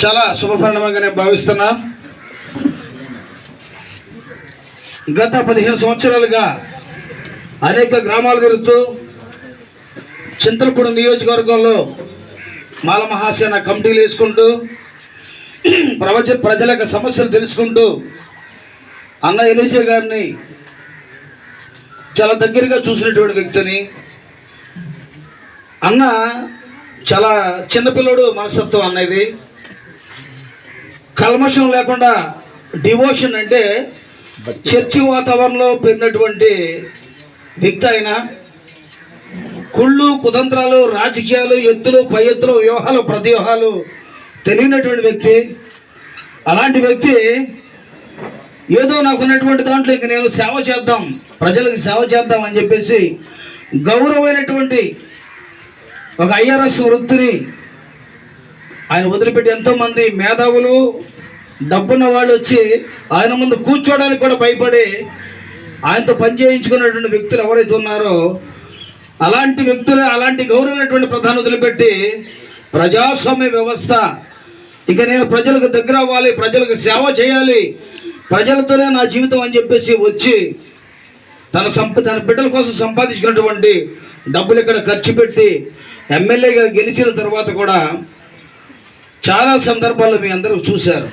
చాలా శుభపరిణమంగా నేను భావిస్తున్నా. గత పదిహేను సంవత్సరాలుగా అనేక గ్రామాలు తిరుగుతూ చింతలపూడి నియోజకవర్గంలో మాల మహాసేన కమిటీలు వేసుకుంటూ ప్రవచ ప్రజల యొక్క సమస్యలు తెలుసుకుంటూ అన్న ఎలీజా గారిని చాలా దగ్గరగా చూసినటువంటి వ్యక్తిని. అన్న చాలా చిన్నపిల్లడు మనస్తత్వం అనేది కల్మషం లేకుండా డివోషన్ అంటే చర్చి వాతావరణంలో పెరిగినటువంటి వ్యక్తి ఆయన. కుళ్ళు కుతంత్రాలు రాజకీయాలు ఎత్తులు పై ఎత్తులు వ్యూహాలు ప్రతివ్యూహాలు తెలియనటువంటి వ్యక్తి. అలాంటి వ్యక్తి ఏదో నాకు ఉన్నటువంటి దాంట్లో ఇంక నేను సేవ చేద్దాం ప్రజలకు సేవ చేద్దాం అని చెప్పేసి గౌరవమైనటువంటి ఒక ఐఆర్ఎస్ వృత్తిని ఆయన వదిలిపెట్టి ఎంతోమంది మేధావులు డబ్బున్న వాళ్ళు వచ్చి ఆయన ముందు కూర్చోవడానికి కూడా భయపడి ఆయనతో పని చేయించుకున్నటువంటి వ్యక్తులు ఎవరైతే ఉన్నారో అలాంటి వ్యక్తులు అలాంటి గౌరవమైనటువంటి ప్రధాని వదిలిపెట్టి ప్రజాస్వామ్య వ్యవస్థ. ఇక నేను ప్రజలకు దగ్గర అవ్వాలి ప్రజలకు సేవ చేయాలి ప్రజలతోనే నా జీవితం అని చెప్పేసి వచ్చి తన సంప తన బిడ్డల కోసం సంపాదించుకున్నటువంటి డబ్బులు ఇక్కడ ఖర్చు పెట్టి ఎమ్మెల్యేగా గెలిచిన తర్వాత కూడా చాలా సందర్భాల్లో మీ అందరూ చూశారు.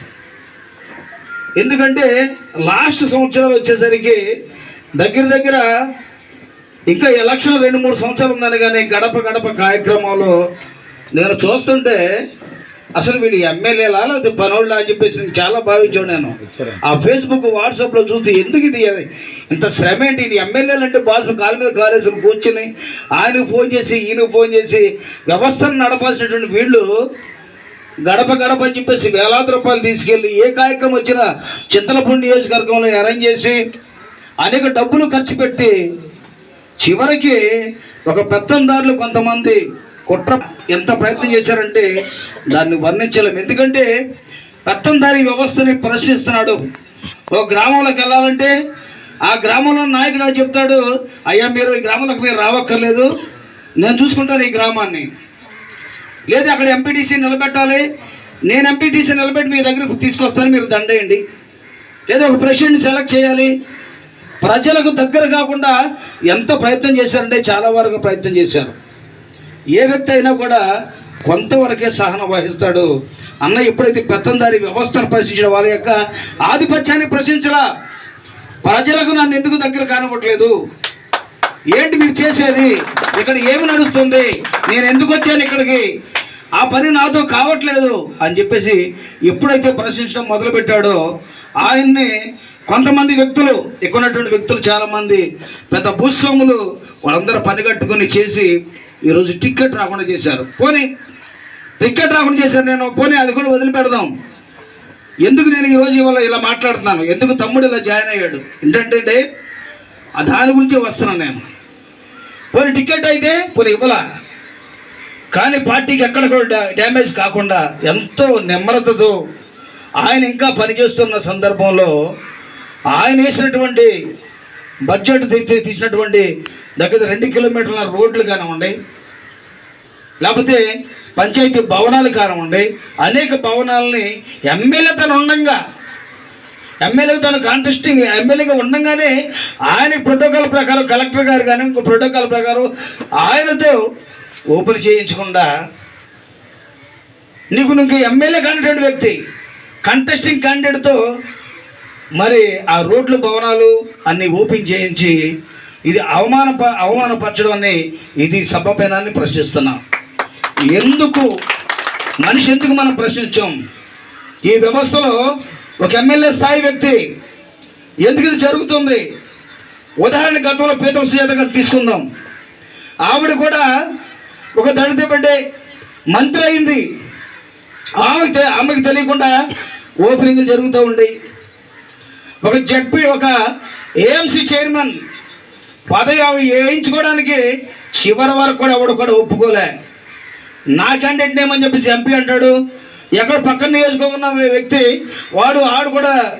ఎందుకంటే లాస్ట్ సంవత్సరాలు వచ్చేసరికి దగ్గర దగ్గర ఇంకా ఎలక్షన్ రెండు మూడు సంవత్సరాలు ఉందని కానీ గడప గడప కార్యక్రమంలో నేను చూస్తుంటే అసలు వీళ్ళు ఎమ్మెల్యేలా లేకపోతే పనోళ్ళ అని చెప్పేసి నేను చాలా భావించాను నేను. ఆ ఫేస్బుక్ వాట్సాప్లో చూస్తే ఎందుకు ఇది? ఇంత శ్రమ ఏంటి? ఇది ఎమ్మెల్యేలు అంటే బాస్ కాలు మీద కాలేసులు కూర్చుని ఆయనకు ఫోన్ చేసి ఈయనకు ఫోన్ చేసి వ్యవస్థను నడపాల్సినటువంటి వీళ్ళు గడప గడప అని చెప్పేసి వేలాది రూపాయలు తీసుకెళ్ళి ఏ కార్యక్రమం వచ్చినా చింతలపూడి నియోజకవర్గంలో అరేంజ్ చేసి అనేక డబ్బులు ఖర్చు పెట్టి చివరికి ఒక పెత్తందారులు కొంతమంది కుట్ర ఎంత ప్రయత్నం చేశారంటే దాన్ని వర్ణించలేము ఎందుకంటే పెత్తందారి వ్యవస్థని ప్రశ్నిస్తున్నాడు. ఓ గ్రామంలోకి వెళ్ళాలంటే ఆ గ్రామంలో నాయకుడు అది చెప్తాడు? అయ్యా మీరు ఈ గ్రామంలోకి మీరు రావక్కర్లేదు. నేను చూసుకుంటాను ఈ గ్రామాన్ని. లేదు అక్కడ ఎంపీటీసీ నిలబెట్టాలి. నేను ఎంపీటీసీ నిలబెట్టి మీ దగ్గరకు తీసుకొస్తాను. మీరు దండేయండి. లేదా ఒక ప్రెసిడెంట్ సెలెక్ట్ చేయాలి. ప్రజలకు దగ్గర కాకుండా ఎంత ప్రయత్నం చేశారంటే చాలా వరకు ప్రయత్నం చేశారు. ఏ వ్యక్తి అయినా కూడా కొంతవరకే సహనం వహిస్తాడు. అన్న ఎప్పుడైతే పెత్తందారి వ్యవస్థను ప్రశ్నించిన వారి యొక్క ఆధిపత్యాన్ని ప్రశ్నించలా. ప్రజలకు నన్ను ఎందుకు దగ్గర కానివ్వట్లేదు? ఏంటి మీరు చేసేది? ఇక్కడ ఏమి నడుస్తుంది? నేను ఎందుకు వచ్చాను ఇక్కడికి? ఆ పని నాతో కావట్లేదు అని చెప్పేసి ఎప్పుడైతే ప్రశ్నించడం మొదలుపెట్టాడో ఆయన్ని కొంతమంది వ్యక్తులు ఇక్కడ ఉన్నటువంటి వ్యక్తులు చాలామంది పెద్ద భూస్వాములు వాళ్ళందరూ పని కట్టుకొని చేసి ఈరోజు టిక్కెట్ రాకుండా చేశారు. పోనీ టికెట్ రాకుండా చేశారు నేను పోనీ అది కూడా వదిలిపెడదాం. ఎందుకు నేను ఈరోజు ఇవాళ ఇలా మాట్లాడుతున్నాను? ఎందుకు తమ్ముడు ఇలా జాయిన్ అయ్యాడు? ఏంటంటే ఆ దాని గురించి వస్తున్నాను నేను. పోనీ టికెట్ అయితే పోనీ ఇవ్వలా. కానీ పార్టీకి ఎక్కడ కూడా డ్యామేజ్ కాకుండా ఎంతో నెమ్మరతతో ఆయన ఇంకా పనిచేస్తున్న సందర్భంలో ఆయన వేసినటువంటి బడ్జెట్ తీసినటువంటి దగ్గర రెండు కిలోమీటర్ల రోడ్లు కానివ్వండి లేకపోతే పంచాయతీ భవనాలు కానివ్వండి అనేక భవనాలని ఎమ్మెల్యే తను ఉండంగా ఎమ్మెల్యే తను కాంటెస్టింగ్ ఎమ్మెల్యేగా ఉండంగానే ఆయన ప్రోటోకాల్ ప్రకారం కలెక్టర్ గారు కానీ ఇంకో ప్రోటోకాల్ ప్రకారం ఆయనతో ఓపెన్ చేయించకుండా నీకు నువ్వు ఎమ్మెల్యే కానిటువంటి వ్యక్తి కంటెస్టింగ్ క్యాండిడేట్తో మరి ఆ రోడ్లు భవనాలు అన్ని ఓపెన్ చేయించి ఇది అవమాన అవమానపరచడం అని ఇది సభపేనాన్ని ప్రశ్నిస్తున్నాం. ఎందుకు మనిషి ఎందుకు మనం ప్రశ్నించాం? ఈ వ్యవస్థలో ఒక ఎమ్మెల్యే స్థాయి వ్యక్తి ఎందుకు ఇది జరుగుతుంది? ఉదాహరణ గతంలో పీతం సుజాత గారు తీసుకుందాం. ఆవిడ కూడా ఒక దళిత బిడ్డే మంత్రి అయింది. ఆమెకి ఆమెకి తెలియకుండా ఓపెనింగ్లు జరుగుతూ ఉండే. ఒక జడ్పీ ఒక ఏఎంసీ చైర్మన్ పదవి వేయించుకోవడానికి చివరి వరకు కూడా ఎవడు కూడా ఒప్పుకోలే. నా క్యాండిడేట్ నేమని చెప్పేసి ఎంపీ అంటాడు. ఎక్కడ పక్కన నియోజకవర్గం వ్యక్తి వాడు ఆడు కూడా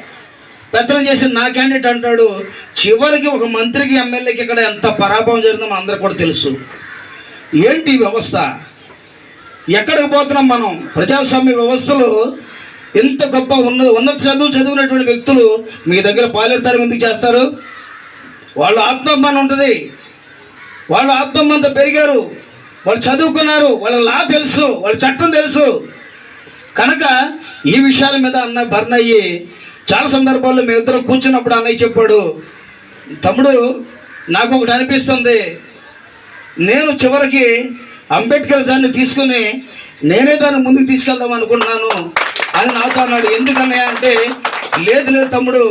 పెత్తనం చేసి నా క్యాండిడేట్ అంటాడు. చివరికి ఒక మంత్రికి ఎమ్మెల్యేకి ఇక్కడ ఎంత పరాభవం జరిగిందో మన అందరికి కూడా తెలుసు. ఏంటి వ్యవస్థ? ఎక్కడికి పోతున్నాం మనం? ప్రజాస్వామ్య వ్యవస్థలో ఎంత గొప్ప ఉన్న ఉన్నత చదువు చదివినటువంటి వ్యక్తులు మీ దగ్గర పాలేరుతారు ఎందుకు చేస్తారు? వాళ్ళ ఆత్మాభిమానం ఉంటుంది. వాళ్ళు ఆత్మాభిమానంతో పెరిగారు. వాళ్ళు చదువుకున్నారు. వాళ్ళ లా తెలుసు. వాళ్ళ చట్టం తెలుసు. కనుక ఈ విషయాల మీద అన్న భర్ణ అయ్యి చాలా సందర్భాల్లో మేము ఇద్దరు కూర్చున్నప్పుడు అన్నయ్య చెప్పాడు తమ్ముడు నాకు ఒకటి అనిపిస్తుంది. నేను చివరికి అంబేద్కర్ సార్ని తీసుకుని నేనే దాన్ని ముందుకు తీసుకెళ్దాం అనుకుంటున్నాను. అని నాతో అన్నాడు. ఎందుకన్నయ్య అంటే లేదు లేదు తమ్ముడు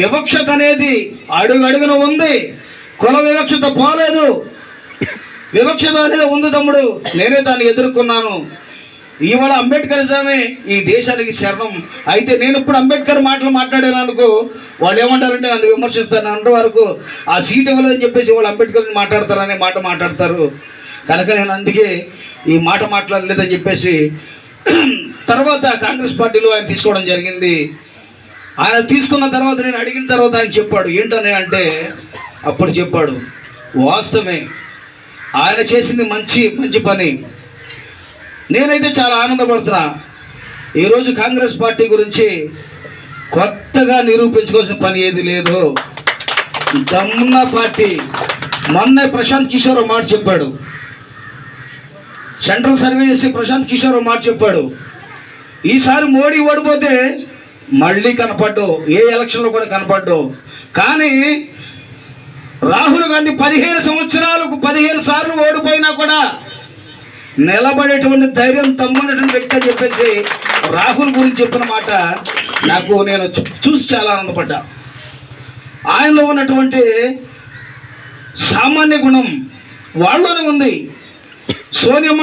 వివక్షత అనేది అడుగడుగున ఉంది. కుల వివక్షత పోలేదు. వివక్షత అనేది ఉంది తమ్ముడు. నేనే దాన్ని ఎదుర్కొన్నాను. ఇవాళ అంబేద్కర్ స్వామి ఈ దేశానికి శరణం. అయితే నేను ఇప్పుడు అంబేద్కర్ మాటలు మాట్లాడాను అనుకో వాళ్ళు ఏమంటారంటే నన్ను విమర్శిస్తాను అంత వరకు ఆ సీట్ ఇవ్వలేదని చెప్పేసి వాళ్ళు అంబేద్కర్ని మాట్లాడతారనే మాట మాట్లాడతారు. కనుక నేను అందుకే ఈ మాట మాట్లాడలేదని చెప్పేసి తర్వాత కాంగ్రెస్ పార్టీలో ఆయన తీసుకోవడం జరిగింది. ఆయన తీసుకున్న తర్వాత నేను అడిగిన తర్వాత ఆయన చెప్పాడు ఏంటని అంటే అప్పుడు చెప్పాడు వాస్తవమే ఆయన చేసింది మంచి మంచి పని. నేనైతే చాలా ఆనందపడుతున్నా. ఈరోజు కాంగ్రెస్ పార్టీ గురించి కొత్తగా నిరూపించుకోవాల్సిన పని ఏది లేదు దమ్మున్న పార్టీ. మొన్న ప్రశాంత్ కిషోర్ మాట చెప్పాడు సెంట్రల్ సర్వే చేసి ప్రశాంత్ కిషోర్ మాట చెప్పాడు. ఈసారి మోడీ ఓడిపోతే మళ్ళీ కనపడ్డు ఏ ఎలక్షన్లో కూడా కనపడ్డు కానీ రాహుల్ గాంధీ పదిహేను సంవత్సరాలకు పదిహేను సార్లు ఓడిపోయినా కూడా నిలబడేటువంటి ధైర్యం తమ్మునటువంటి వ్యక్తి అని చెప్పేసి రాహుల్ గురించి చెప్పిన మాట నాకు నేను చూసి చాలా ఆనందపడ్డా. ఆయనలో ఉన్నటువంటి సామాన్య గుణం వాళ్ళలోనే ఉంది. సోనియమ్మ